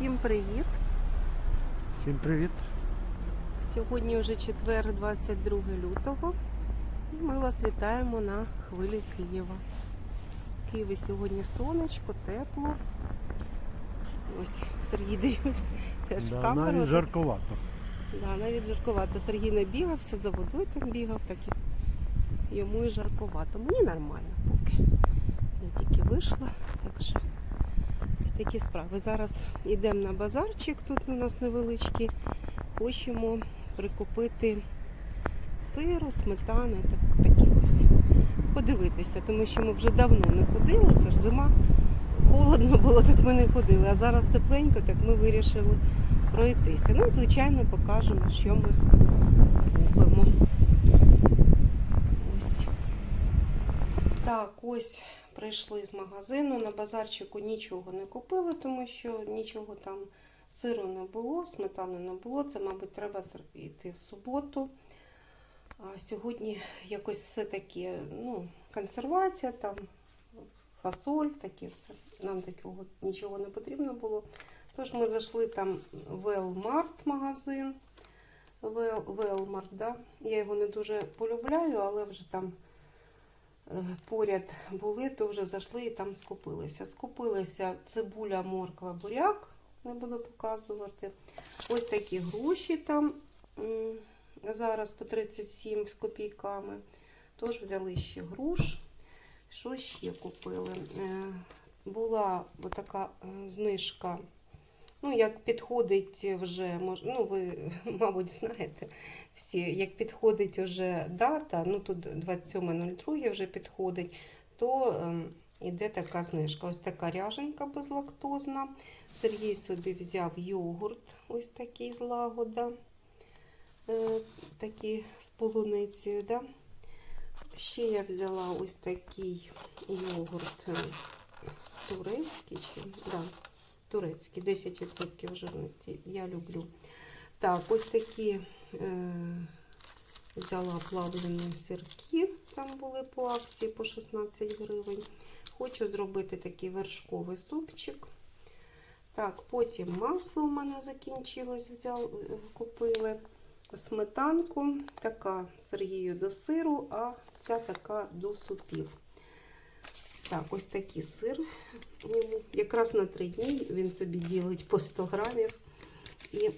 Всім привіт! Всім привіт. Сьогодні вже четвер, 22 лютого. І ми вас вітаємо на хвилі Києва. В Києві сьогодні сонечко, тепло. Ось Сергій дивився теж в камеру. навіть жарковато. Да, навіть жарковато. Сергій не бігався, за водою там бігав, так і йому і жарковато. Мені нормально поки. Я тільки вийшла, такі справи. Зараз йдемо на базарчик, тут у нас невеличкий. Хочемо прикупити сиру, сметани, так, такі ось. Подивитися, тому що ми вже давно не ходили, це ж зима. Холодно було, так ми не ходили. А зараз тепленько, так ми вирішили пройтися. Ну, звичайно, покажемо, що ми купимо. Ось. Так, ось прийшли з магазину. На базарчику нічого не купили, тому що нічого там сиру не було, сметани не було. Це, мабуть, треба йти в суботу. А сьогодні якось все таке, ну, консервація, там, фасоль, таке все. Нам такого нічого не потрібно було. Тож ми зайшли там в Велмарт магазин. Велмарт, да? Я його не дуже полюбляю, але вже там е, поряд були, то вже зайшли і там скупилися. Скупилися цибуля, морква, буряк, не буду показувати. Ось такі груші там зараз по 37 з копійками. Тож взяли ще груш. Що ще купили? Е, Була така знижка. Ну, як підходить вже, ну ви, мабуть, знаєте всі, як підходить вже дата, ну тут 27.02 вже підходить, то ем, іде така знижка. Ось така ряженка безлактозна. Сергій собі взяв йогурт, ось такий з лагода, е, такий з полуницею. Да? Ще я взяла ось такий йогурт е, турецький. Да, турецький, 10% жирності. Я люблю. Так, ось такі е, взяла плавлені сирки, там були по акції по 16 гривень. Хочу зробити такий вершковий супчик. Так, потім масло у мене закінчилось, взяв, е, купили сметанку, така Сергію до сиру, а ця така до супів. Так, ось такий сир. Якраз на 3 дні він собі ділить по 100 грамів. І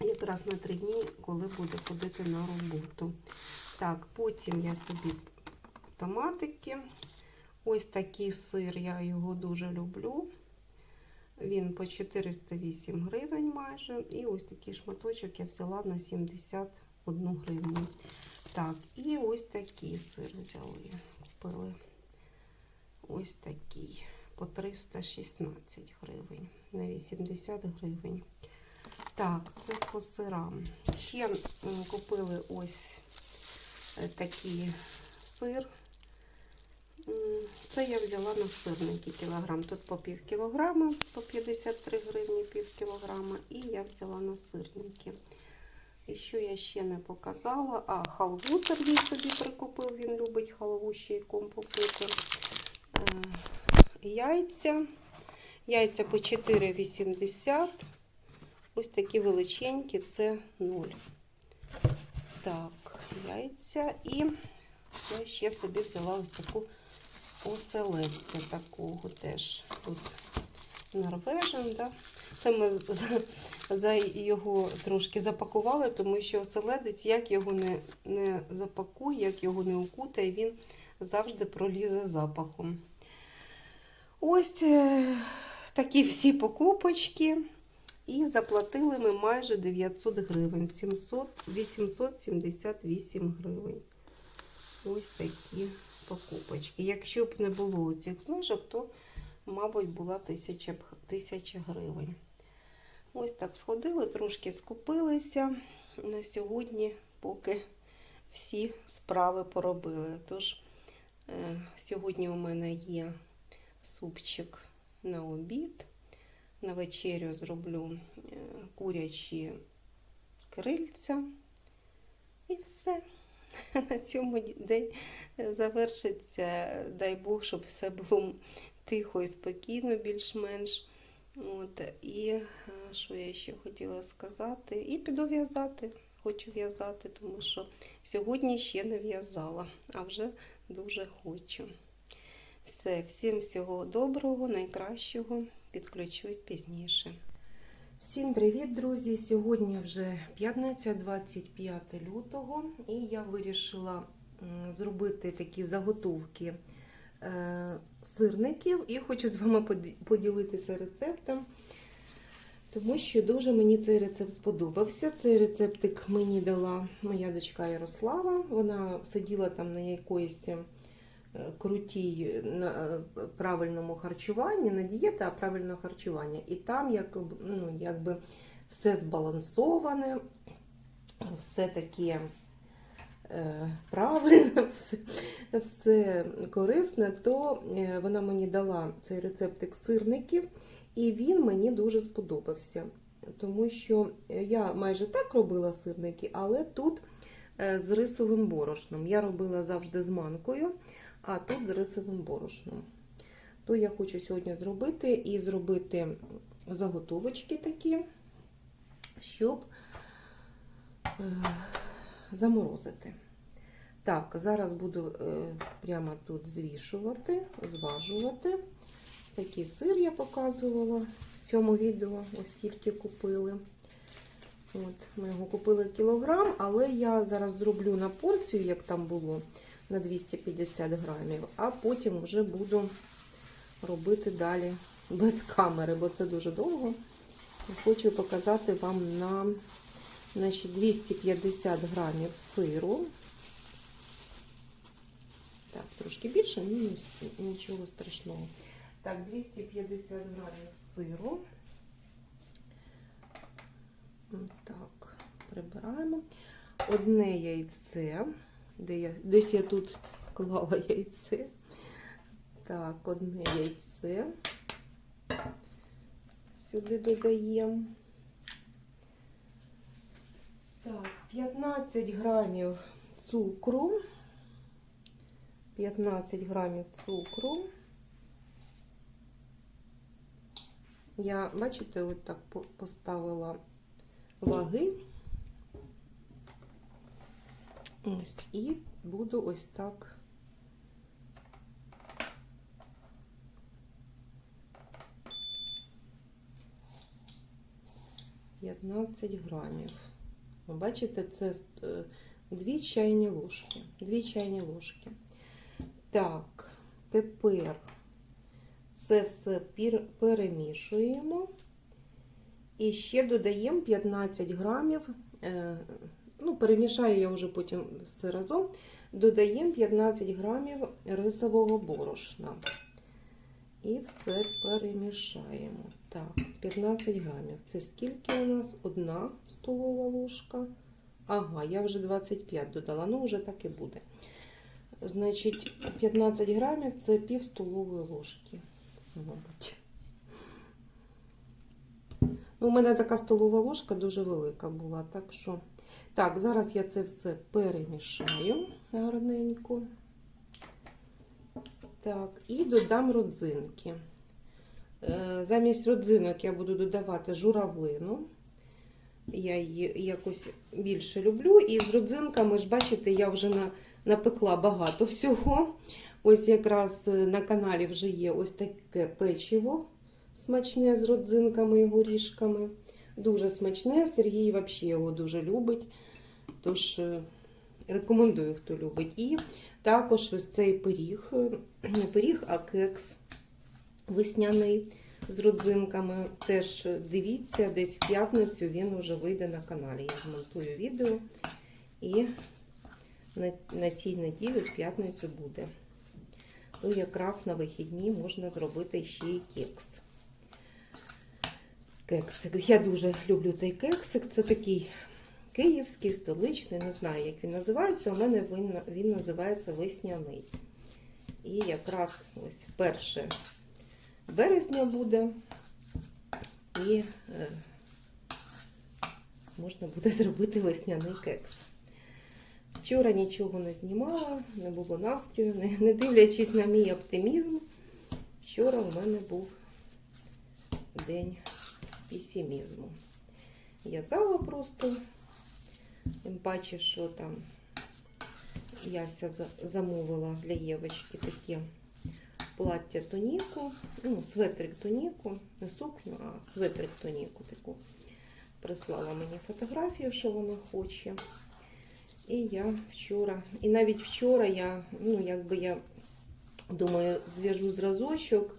якраз на 3 дні, коли буде ходити на роботу. Так, потім я собі томатики. Ось такий сир, я його дуже люблю. Він по 408 гривень майже. І ось такий шматочок я взяла на 71 гривню. Так, і ось такий сир взяли, купили. Ось такий по 316 гривень на 80 гривень. Так, це по сирам. Ще купили ось е, такий сир. Це я взяла на сирники кілограм. Тут по пів кілограма, по 53 гривні пів кілограма. І я взяла на сирники. І що я ще не показала? А, халву Сергій собі прикупив. Він любить халву ще й компу пити. Яйця. Яйця по 4,80. Ось такі величенькі, це 0. Так, яйця. І я ще собі взяла ось таку оселедця такого теж. Тут Норвежен, да? Це ми за, за його трошки запакували, тому що оселедець, як його не, не запакуй, як його не укутай, він завжди пролізе запахом. Ось е, такі всі покупочки. І заплатили ми майже 900 гривень, 700, 878 гривень. Ось такі покупочки. Якщо б не було цих знижок, то, мабуть, була 1000, б- 1000 гривень. Ось так сходили, трошки скупилися. На сьогодні, поки всі справи поробили. Тож, е, сьогодні у мене є супчик на обід. На вечерю зроблю е, курячі крильця. І все. На цьому день завершиться. Дай Бог, щоб все було тихо і спокійно, більш-менш. От, і е, що я ще хотіла сказати? І піду в'язати. Хочу в'язати, тому що сьогодні ще не в'язала, а вже дуже хочу. Все, всім всього доброго, найкращого. Підключусь пізніше. Всім привіт, друзі! Сьогодні вже п'ятниця, 25 лютого, і я вирішила зробити такі заготовки е, сирників і хочу з вами поділитися рецептом, тому що дуже мені цей рецепт сподобався. Цей рецептик мені дала моя дочка Ярослава. Вона сиділа там на якоїсь крутій на правильному харчуванні, не дієта, а правильне харчування. І там як, ну, якби все збалансоване, все таке е, правильне, все, все корисне, то е, вона мені дала цей рецептик сирників, і він мені дуже сподобався. Тому що я майже так робила сирники, але тут е, з рисовим борошном. Я робила завжди з манкою, а тут з рисовим борошном. То я хочу сьогодні зробити і зробити заготовочки такі, щоб е, заморозити. Так, зараз буду е, прямо тут звішувати, зважувати. Такий сир я показувала в цьому відео, ось тільки купили. От, ми його купили кілограм, але я зараз зроблю на порцію, як там було, на 250 грамів, а потім вже буду робити далі без камери, бо це дуже довго. Хочу показати вам на значить, 250 грамів сиру. Так, трошки більше, ну нічого страшного. Так, 250 грамів сиру. Так, прибираємо. Одне яйце. Де я, десь я тут клала яйце. Так, одне яйце. Сюди додаємо. Так, 15 грамів цукру. 15 грамів цукру. Я, бачите, от так поставила ваги. Ось, і буду ось так. П'ятнадцять грамів. Бачите, це е, дві чайні ложки. Дві чайні ложки. Так, тепер це все перемішуємо. І ще додаємо 15 грамів. Ну, перемішаю я вже потім все разом. Додаємо 15 грамів рисового борошна. І все перемішаємо. Так, 15 грамів. Це скільки у нас? Одна столова ложка. Ага, я вже 25 додала, ну вже так і буде. Значить, 15 грамів це пів столової ложки, мабуть. Ну, у мене така столова ложка дуже велика була, так що. Так, зараз я це все перемішаю гарненько. Так, і додам родзинки. Е, Замість родзинок я буду додавати журавлину. Я її якось більше люблю. І з родзинками, ж бачите, я вже на, напекла багато всього. Ось якраз е, на каналі вже є ось таке печиво смачне з родзинками і горішками. Дуже смачне. Сергій взагалі його дуже любить. Тож е, рекомендую, хто любить. І також ось цей пиріг, е, не пиріг, а кекс весняний з родзинками. Теж дивіться, десь в п'ятницю він вже вийде на каналі. Я змонтую відео і на, на цій неділі в п'ятницю буде. То якраз на вихідні можна зробити ще й кекс. Кексик. Я дуже люблю цей кексик. Це такий київський, столичний, не знаю, як він називається. У мене він, він називається весняний. І якраз ось перше березня буде. І е, можна буде зробити весняний кекс. Вчора нічого не знімала, не було настрою, не, не дивлячись на мій оптимізм. Вчора у мене був день песимізму. В'язала просто, тим паче, що там Яся за- замовила для Євочки таке плаття тоніку, ну, светрик тоніку, не сукню, а светрик тоніку таку. Прислала мені фотографію, що вона хоче. І я вчора, і навіть вчора я, ну, якби я думаю, зв'яжу зразочок,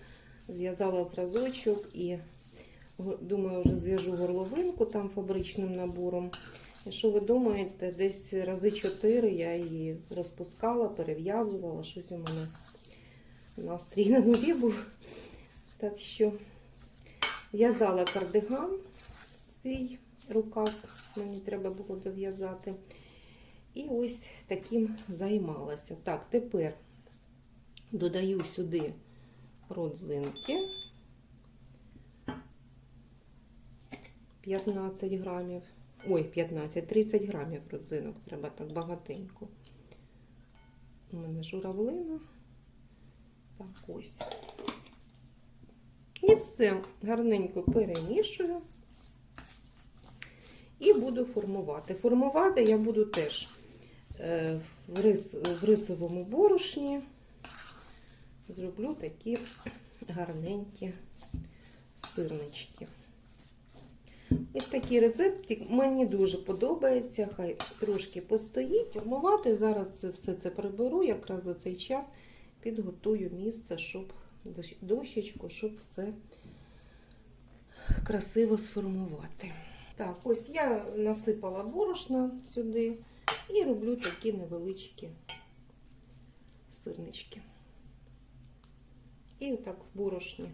зв'язала зразочок і думаю, вже зв'яжу горловинку там фабричним набором. І що ви думаєте, десь рази чотири я її розпускала, перев'язувала, щось у мене настрій на нулі був. Так що в'язала кардиган свій рукав, мені треба було дов'язати. І ось таким займалася. Так, тепер додаю сюди родзинки. 15 грамів. Ой, 15, 30 грамів родзинок. Треба так багатенько. У мене журавлина. Так, ось. І все гарненько перемішую. І буду формувати. Формувати я буду теж е, в, рис, в рисовому борошні. Зроблю такі гарненькі сирнички. Ось такий рецептик мені дуже подобається. Хай трошки постоїть. Формувати зараз це все це приберу, якраз за цей час підготую місце, щоб дощечку, щоб все красиво сформувати. Так, ось я насипала борошна сюди і роблю такі невеличкі сирнички. І отак в борошні.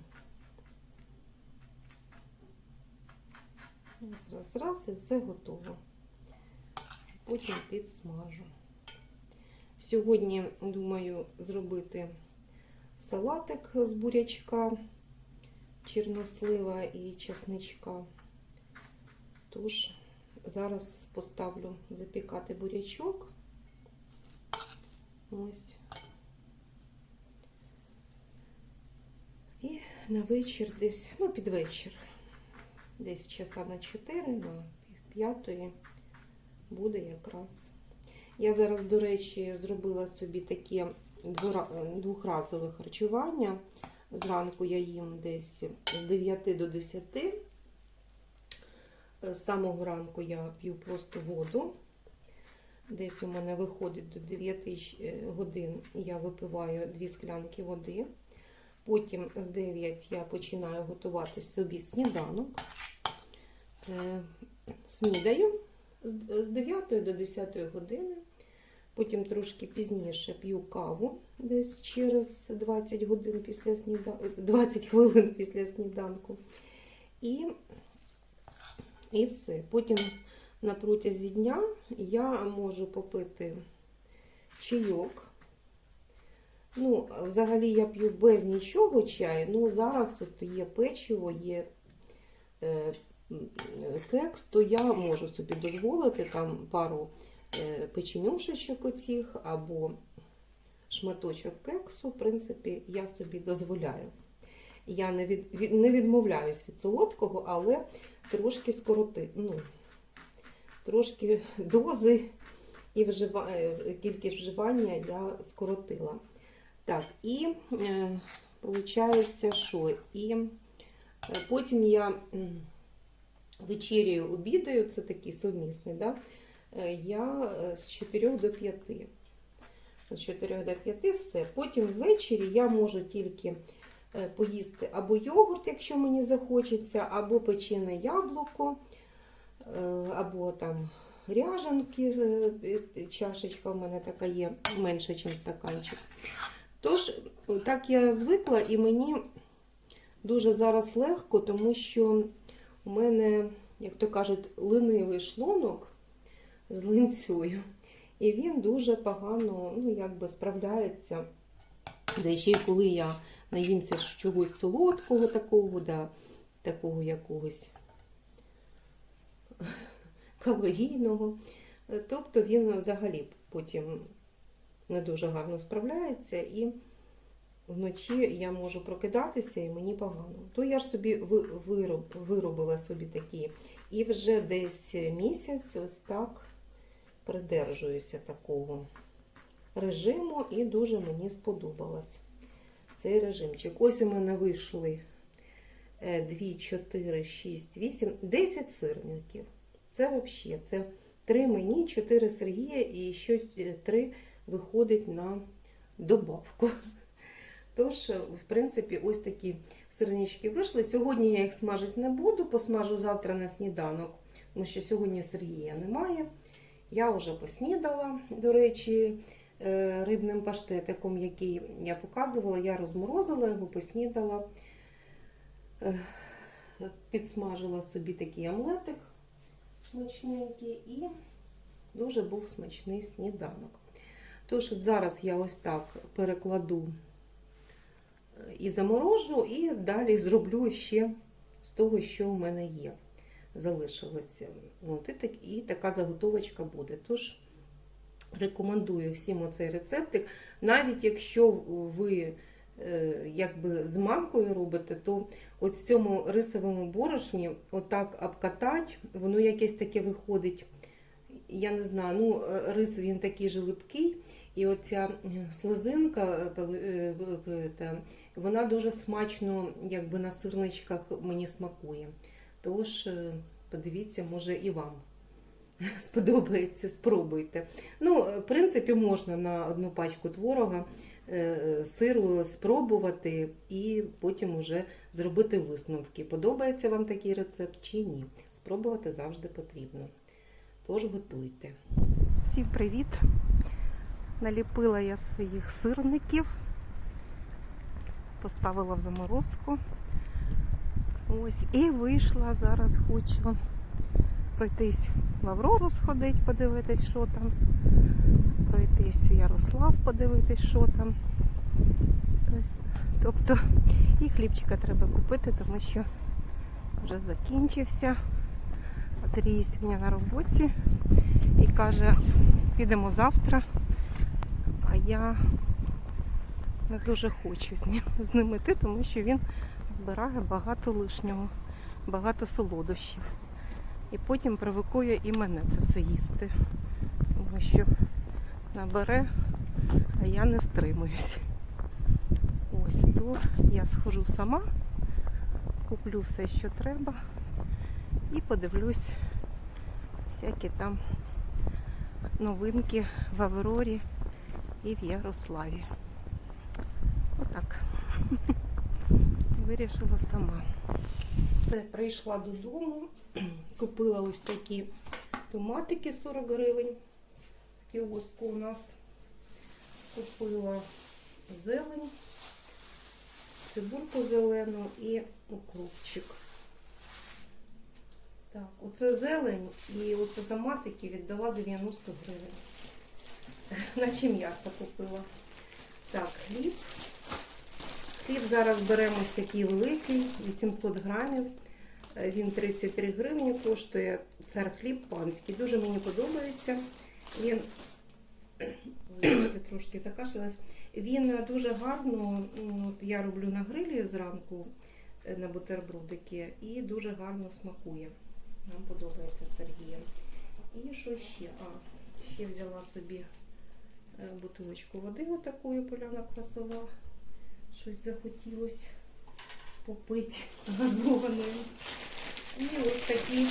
Раз, раз, раз, і все готово. Потім підсмажу. Сьогодні думаю зробити салатик з бурячка, чорнослива і чесничка. Тож зараз поставлю запікати бурячок. Ось. І на вечір десь, ну, під вечір, десь часа на 4, на пів п'ятої буде якраз. Я зараз, до речі, зробила собі таке двохразове харчування. Зранку я їм десь з 9 до 10. З самого ранку я п'ю просто воду. Десь у мене виходить до 9 годин я випиваю 2 склянки води. Потім в 9 я починаю готувати собі сніданок. Е, Снідаю з з 9 до 10 години. Потім трошки пізніше п'ю каву десь через 20 годин після сніда... 20 хвилин після сніданку. І, і все. Потім на протязі дня я можу попити чайок. Ну, взагалі я п'ю без нічого чаю. Ну, зараз от є печиво, є е, кекс, то я можу собі дозволити там пару е, печенюшечок оцих або шматочок кексу, в принципі, я собі дозволяю. Я не, від, від, не відмовляюсь від солодкого, але трошки скороти, ну, трошки дози і вжива, е, кількість вживання я скоротила. Так, і е, виходить, що і е, потім я вечерю обідаю, це такий совмісний, да? Е, я е, з 4 до 5. З 4 до 5 все. Потім ввечері я можу тільки е, поїсти або йогурт, якщо мені захочеться, або печене яблуко, або там ряженки, чашечка в мене така є менше, ніж стаканчик. Тож, так я звикла, і мені дуже зараз легко, тому що у мене, як то кажуть, ленивий шлунок з линцею. І він дуже погано ну, якби справляється. Да ще й коли я наїмся чогось солодкого такого, да, такого якогось калорійного. Тобто він взагалі потім не дуже гарно справляється і вночі я можу прокидатися і мені погано. То я ж собі вироб, виробила собі такі. І вже десь місяць ось так придержуюся такого режиму, і дуже мені сподобалось цей режимчик. Ось у мене вийшли 2, 4, 6, 8, 10 сирників. Це взагалі, це 3 мені, 4 Сергія і ще 3 виходить на добавку. Тож, в принципі, ось такі сирнички вийшли. Сьогодні я їх смажити не буду, посмажу завтра на сніданок, тому що сьогодні Сергія немає. Я вже поснідала, до речі, е, рибним паштетиком, який я показувала, я розморозила його, поснідала, Е, підсмажила собі такий омлетик смачненький і дуже був смачний сніданок. Тож от зараз я ось так перекладу е, і заморожу, і далі зроблю ще з того, що в мене є. Залишилося. От, і, так, і така заготовочка буде. Тож рекомендую всім оцей рецептик. Навіть якщо ви е, якби з манкою робите, то от в цьому рисовому борошні отак обкатати, воно якесь таке виходить. Я не знаю, ну е, рис він такий же липкий, і оця е, слезинка, е, е, вона дуже смачно, якби на сирничках мені смакує. Тож подивіться, може і вам сподобається, спробуйте. Ну, в принципі, можна на одну пачку творога сиру спробувати і потім уже зробити висновки. Подобається вам такий рецепт чи ні. Спробувати завжди потрібно. Тож готуйте. Всім привіт! Наліпила я своїх сирників, поставила в заморозку. Ось, і вийшла. Зараз хочу пройтись в Аврору сходити, подивитись, що там. Пройтись в Ярослав, подивитись, що там. Тобто і хлібчика треба купити, тому що вже закінчився. Сергій сьогодні на роботі і каже, підемо завтра, я не дуже хочу з ним, з ним іти, тому що він вбирає багато лишнього, багато солодощів. І потім провокує і мене це все їсти. Тому що набере, а я не стримуюсь. Ось то я схожу сама, куплю все, що треба, і подивлюсь всякі там новинки в Аврорі і в Ярославі. Отак. Вирішила сама. Все, прийшла додому, купила ось такі томатики 40 гривень в кіоску у нас. Купила зелень, цибульку зелену і укропчик. Так, оце зелень і оце томатики віддала 90 гривень. Наче м'ясо купила. Так, хліб. Хліб зараз беремо ось такий великий, 800 грамів. Е, Він 33 гривні коштує. Цар хліб панський. Дуже мені подобається. Він трошки закашлялась. Він дуже гарно. От я роблю на грилі зранку е, на бутербродики і дуже гарно смакує. Нам подобається з Сергієм. І що ще? А, ще взяла собі бутилочку води, отакої поляна красова. Щось захотілося попити газованою. І ось такі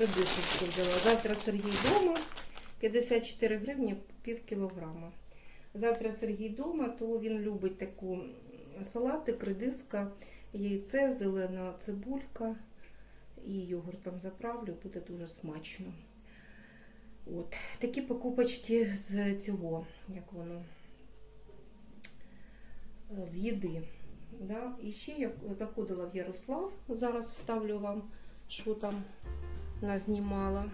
редисочки взяла. Завтра Сергій вдома. 54 гривні пів кілограма. Завтра Сергій вдома, то він любить таку м, салатик, редиска, яйце, зелена цибулька і йогуртом заправлю, буде дуже смачно. От. Такі покупочки з цього, як воно, з їди. Да? І ще я заходила в Ярослав, зараз вставлю вам, що там назнімала.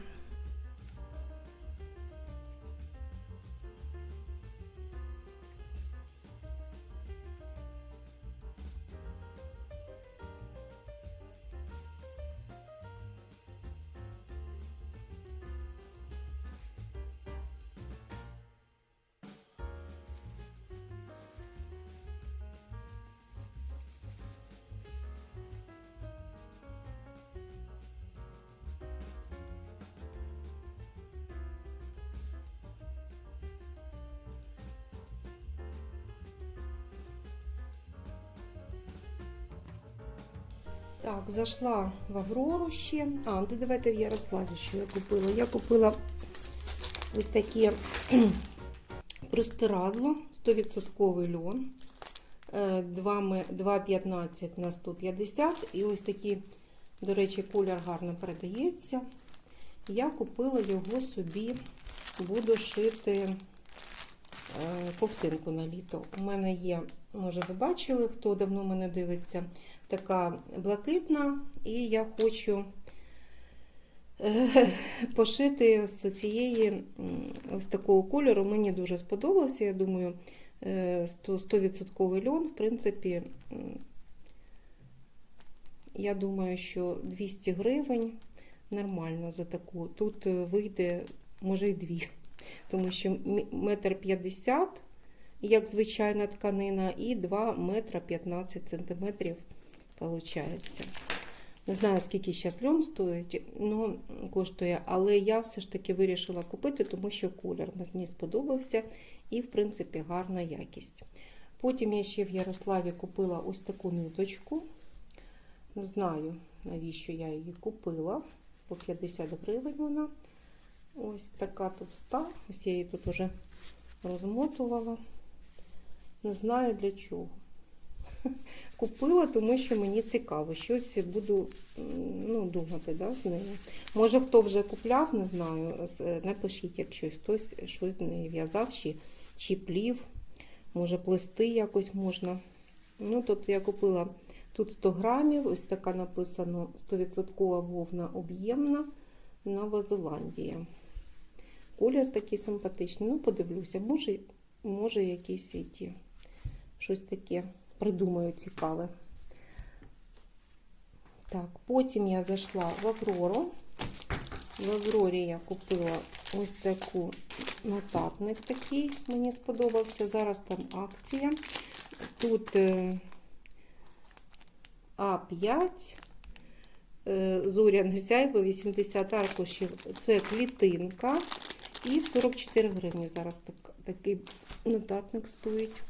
Так, зайшла в Аврору ще. А, ну давайте в Ярославі, що я купила. Я купила ось таке простирадло, 100% льон. е, 2 ме- 2,15 на 150. І ось такий, до речі, колір гарно передається. Я купила його собі, буду шити е, ковтинку на літо. У мене є, може ви бачили, хто давно мене дивиться, така блакитна, і я хочу е, пошити з цієї ось такого кольору. Мені дуже сподобався. Я думаю, е, 100 100% льон, в принципі, я думаю, що 200 гривень нормально за таку. Тут е, вийде, може, й дві, тому що метр п'ятдесят, як звичайна тканина, і 2 метра 15 сантиметрів виходить. Не знаю, скільки зараз льон стоїть, ну, коштує, але я все ж таки вирішила купити, тому що колір мені сподобався і, в принципі, гарна якість. Потім я ще в Ярославі купила ось таку ниточку. Не знаю, навіщо я її купила. По 50 гривень вона. Ось така товста. Ось я її тут уже розмотувала. Не знаю для чого. Купила, тому що мені цікаво. Щось буду ну, думати да, з нею. Може, хто вже купляв, не знаю. Напишіть, якщо хтось щось не в'язав чи, чи плів. Може, плести якось можна. Ну, тут я купила тут 100 грамів, ось така написано 100% вовна об'ємна Нова Зеландія. Колір такий симпатичний. Ну, подивлюся, може, може якісь і ті, щось таке придумаю цікаве. Так, потім я зайшла в Аврору. В Аврорі я купила ось таку нотатник такий, мені сподобався. Зараз там акція. Тут е, А5, е, зоряне сяйво, 80 аркушів. Це клітинка. І 44 гривні зараз так, такий нотатник стоїть,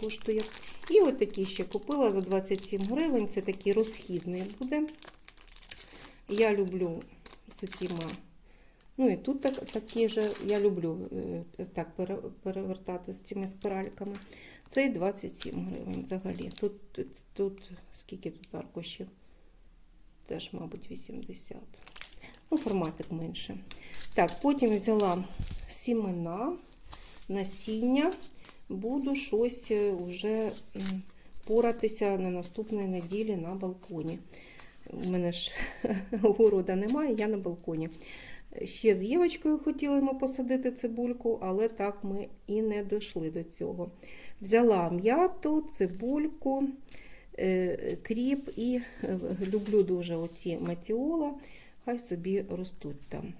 коштує. І от такий ще купила за 27 гривень. Це такий розхідний буде. Я люблю з цими. Ну і тут так, такі же, я люблю е, так перевертати з цими спиральками. Цей 27 гривень взагалі. Тут, тут, тут скільки тут аркушів? Теж, мабуть, 80. Ну, форматик менше. Так, потім взяла сімена, насіння. Буду щось е, вже поратися на наступної неділі на балконі. У мене ж города немає, я на балконі. Ще з Євочкою хотіли ми посадити цибульку, але так ми і не дійшли до цього. Взяла м'яту, цибульку, е, кріп і е, люблю дуже оці матіола. Хай собі ростуть там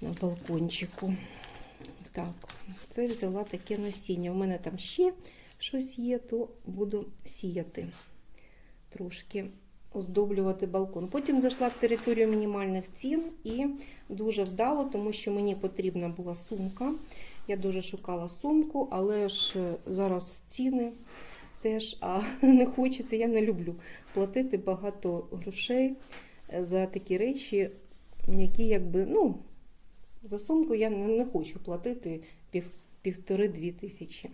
на балкончику. Так, це взяла таке насіння. У мене там ще щось є, то буду сіяти трошки оздоблювати балкон. Потім зайшла в територію мінімальних цін і дуже вдало, тому що мені потрібна була сумка. Я дуже шукала сумку, але ж е, зараз ціни теж, а не хочеться, я не люблю платити багато грошей е, за такі речі, які якби, ну, за сумку я не, хочу платити пів, півтори-дві тисячі.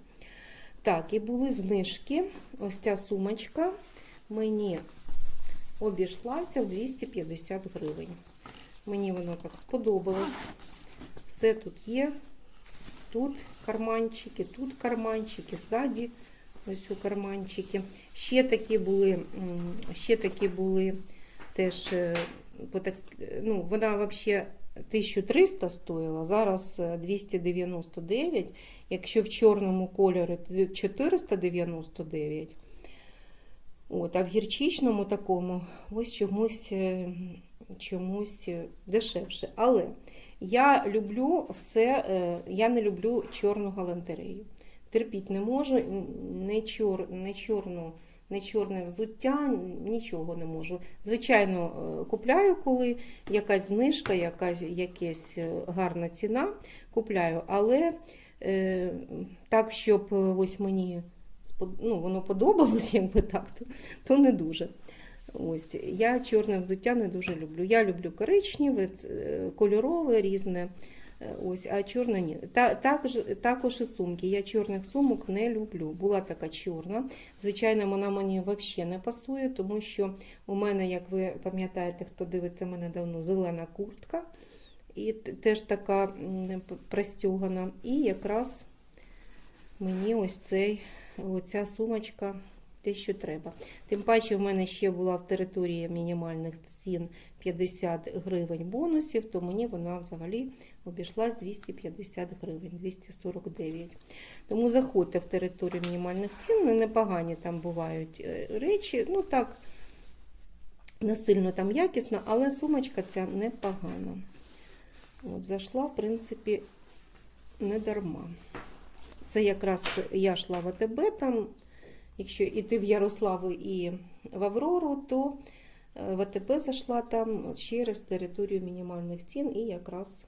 Так, і були знижки. Ось ця сумочка мені обійшлася в 250 гривень. Мені воно так сподобалось. Все тут є. Тут карманчики, тут карманчики, ззаді ось у карманчики. Ще такі були, ще такі були теж, е, так, ну, вона взагалі 1300 стоїла, зараз е, 299. Якщо в чорному кольорі то 499. От, а в гірчичному такому ось чомусь, е, чомусь е, дешевше. Але я люблю все, е, я не люблю чорну галантерею. Терпіть не можу, не, чор, не, чорну, не чорне взуття, нічого не можу. Звичайно, е, купляю, коли якась знижка, якась якась е, гарна ціна, купляю, але е, так, щоб е, ось мені ну, воно подобалось, якби так, то, то не дуже. Ось я чорне взуття не дуже люблю. Я люблю коричневе, кольорове, різне. Ось, а чорне ні. Та, також, також і сумки. Я чорних сумок не люблю. Була така чорна. Звичайно, вона мені взагалі не пасує, тому що у мене, як ви пам'ятаєте, хто дивиться мене давно, зелена куртка. І теж така м, п- І якраз мені ось цей, оця сумочка те, що треба. Тим паче, в мене ще була в території мінімальних цін 50 гривень бонусів, то мені вона взагалі обійшлась 250 гривень, 249. Тому заходьте в територію мінімальних цін, непогані там бувають е, речі. Ну так, не сильно там якісно, але сумочка ця непогана. От, зайшла, в принципі, не дарма. Це якраз я йшла в АТБ там. Якщо йти в Ярославу і в Аврору, то е, в зайшла там через територію мінімальних цін і якраз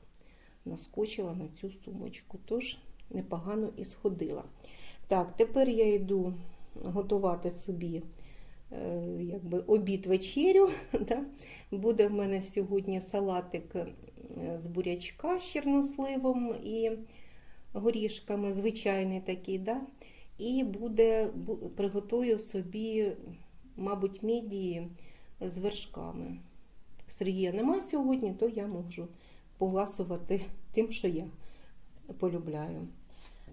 наскочила на цю сумочку. Тож непогано і сходила. Так, тепер я йду готувати собі е, якби обід вечерю. Да? Буде в мене сьогодні салатик е, з бурячка з чорносливом і горішками, звичайний такий. Да? І буде, приготую собі, мабуть, мідії з вершками. Сергія нема сьогодні, то я можу погласувати тим, що я полюбляю.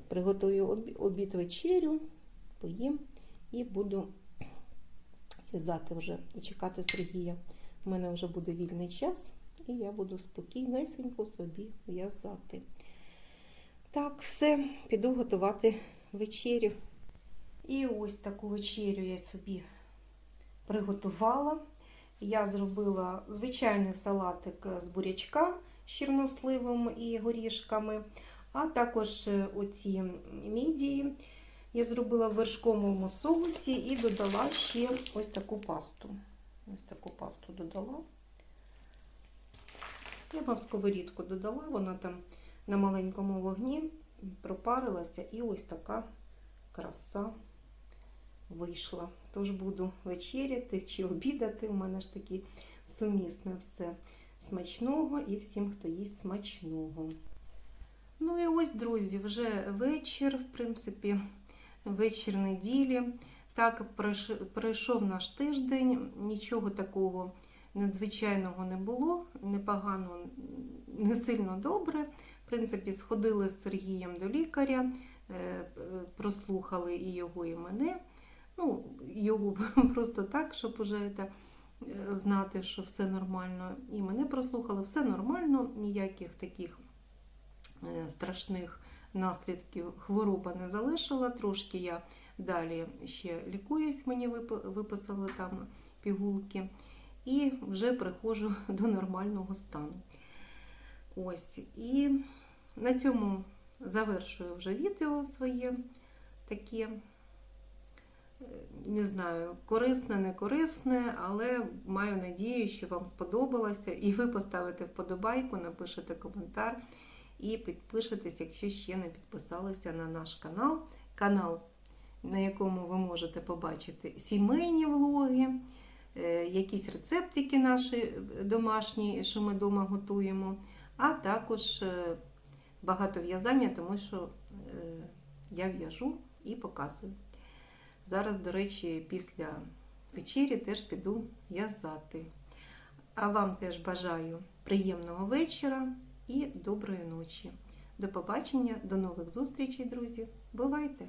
Приготую обід вечерю, поїм і буду в'язати вже і чекати Сергія. У мене вже буде вільний час, і я буду спокійнесенько собі в'язати. Так, все, піду готувати вечерю. І ось таку вечерю я собі приготувала. Я зробила звичайний салатик з бурячка з чорносливом і горішками, а також е, оці мідії я зробила в вершковому соусі і додала ще ось таку пасту. Ось таку пасту додала. Я вам сковорідку додала, вона там на маленькому вогні пропарилася і ось така краса вийшла. Тож буду вечеряти чи обідати. У мене ж таки сумісне все смачного і всім, хто їсть смачного. Ну і ось, друзі, вже вечір, в принципі, вечір неділі. Так пройшов наш тиждень, нічого такого надзвичайного не було, непогано, не сильно добре. Принципі, сходили з Сергієм до лікаря, е, прослухали і його, і мене. Ну, його просто так, щоб уже це, е, знати, що все нормально. І мене прослухали, все нормально, ніяких таких е, страшних наслідків хвороба не залишила. Трошки я далі ще лікуюсь, мені виписали там пігулки, і вже приходжу до нормального стану. Ось. І на цьому завершую вже відео своє таке. е, Не знаю, корисне, не корисне, але маю надію, що вам сподобалося. І ви поставите вподобайку, напишете коментар і підпишетесь, якщо ще не підписалися на наш канал. Канал, на якому ви можете побачити сімейні влоги, е, якісь рецептики наші домашні, що ми вдома готуємо, а також е, багато в'язання, тому що е, я в'яжу і показую. Зараз, до речі, після вечері теж піду в'язати. А вам теж бажаю приємного вечора і доброї ночі. До побачення, до нових зустрічей, друзі. Бувайте!